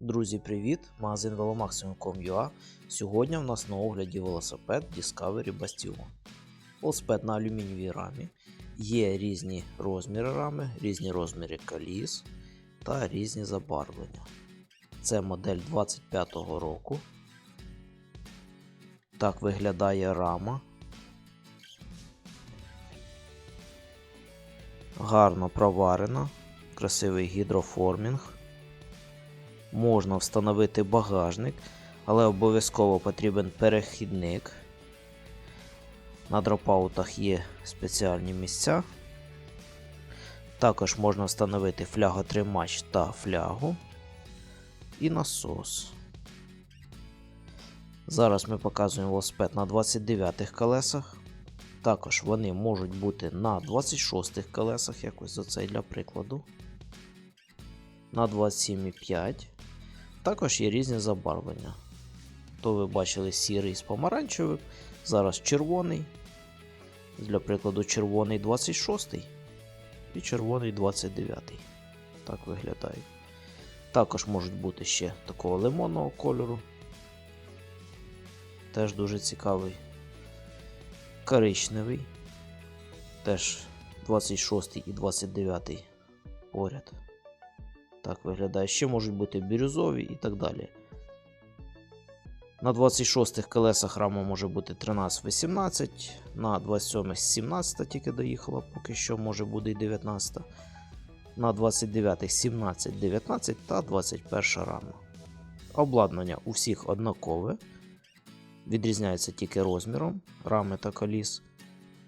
Друзі, привіт! Магазин velomaximum.com.ua Сьогодні в нас на огляді велосипед Discovery Bastion. Велосипед на алюмінієвій рамі. Є різні розміри рами, різні розміри коліс та різні забарвлення. Це модель 25-го року. Так виглядає рама. Гарно проварена, красивий гідроформінг. Можна встановити багажник, але обов'язково потрібен перехідник. На дропаутах є спеціальні місця. Також можна встановити фляготримач та флягу і насос. Зараз ми показуємо велосипед на 29 колесах. Також вони можуть бути на 26 колесах, якось оцей для прикладу. На 27,5. Також є різні забарвлення. То ви бачили сірий з помаранчевим, зараз червоний. Для прикладу, червоний 26 і червоний 29. Так виглядають. Також можуть бути ще такого лимонного кольору. Теж дуже цікавий. Коричневий. Теж 26 і 29 поряд. Так виглядає. Ще можуть бути бірюзові і так далі. На 26-х колесах рама може бути 13-18, на 27 17 тільки доїхала, поки що може бути і 19. На 29 17, 19 та 21 рама. Обладнання у всіх однакове. Відрізняється тільки розміром рами та коліс.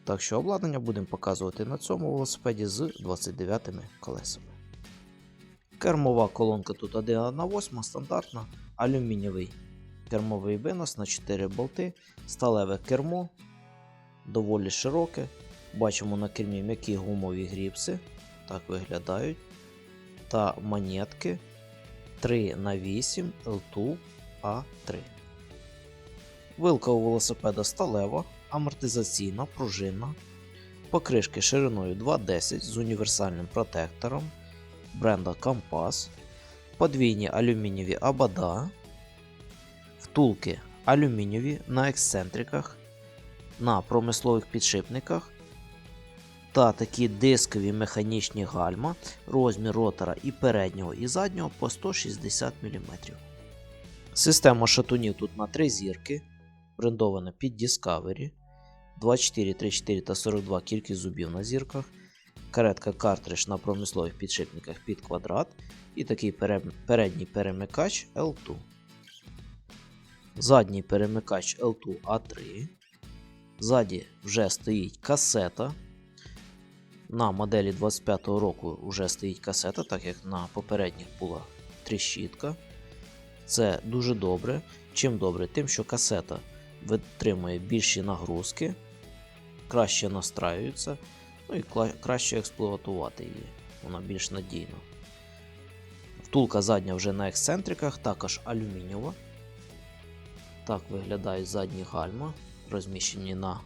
Так що обладнання будемо показувати на цьому велосипеді з 29 колесами. Кермова колонка тут 1,8 стандартна, алюмінієвий кермовий винос на 4 болти, сталеве кермо, доволі широке. Бачимо на кермі м'які гумові гріпси, так виглядають. Та монетки 3х8 L2 A3. Вилка у велосипеда сталева, амортизаційна, пружинна. Покришки шириною 2,10 з універсальним протектором бренда Компас, подвійні алюмінієві абада, втулки алюмінієві на ексцентриках, на промислових підшипниках та такі дискові механічні гальма, розмір ротора і переднього і заднього по 160 мм. Система шатунів тут на 3 зірки, брендована під Discovery, 24, 34 та 42 кількість зубів на зірках каретка картридж на промислових підшипниках під квадрат і такий передній перемикач L2. Задній перемикач L2 A3. Ззаді вже стоїть касета. На моделі 25-го року вже стоїть касета, так як на попередніх була тріщітка. Це дуже добре. Чим добре? Тим, що касета витримує більші нагрузки, краще настраюється. Ну і краще експлуатувати її, вона більш надійна. Втулка задня вже на ексцентриках, також алюмінієва. Так виглядають задні гальма, розміщені на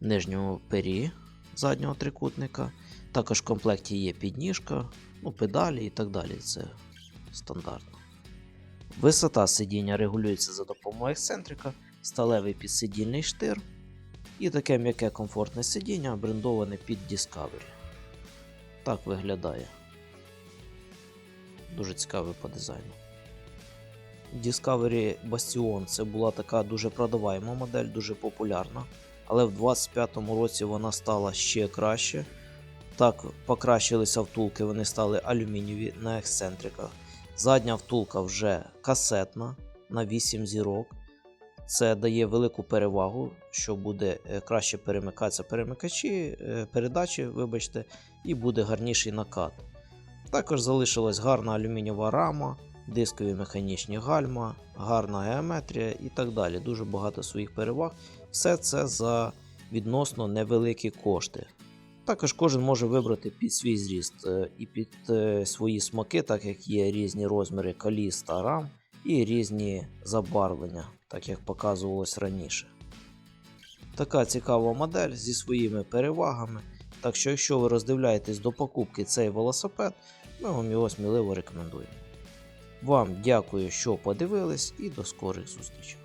нижньому пері заднього трикутника. Також в комплекті є підніжка, ну, педалі і так далі. Це стандартно. Висота сидіння регулюється за допомогою ексцентрика, сталевий підсидільний штир. І таке м'яке комфортне сидіння брендоване під Discovery. Так виглядає. Дуже цікавий по дизайну. Discovery Bastion це була така дуже продаваема модель, дуже популярна. Але в 25-му році вона стала ще краще. Так, покращилися втулки, вони стали алюмінієві на ексцентриках. Задня втулка вже касетна на 8 зірок. Це дає велику перевагу, що буде е, краще перемикатися перемикачі, е, передачі, вибачте, і буде гарніший накат. Також залишилась гарна алюмінієва рама, дискові механічні гальма, гарна геометрія і так далі. Дуже багато своїх переваг. Все це за відносно невеликі кошти. Також кожен може вибрати під свій зріст е, і під свої смаки, так як є різні розміри коліс та рам і різні забарвлення так як показувалось раніше. Така цікава модель зі своїми перевагами. Так що, якщо ви роздивляєтесь до покупки цей велосипед, ми вам його сміливо рекомендуємо. Вам дякую, що подивились, і до скорих зустрічей.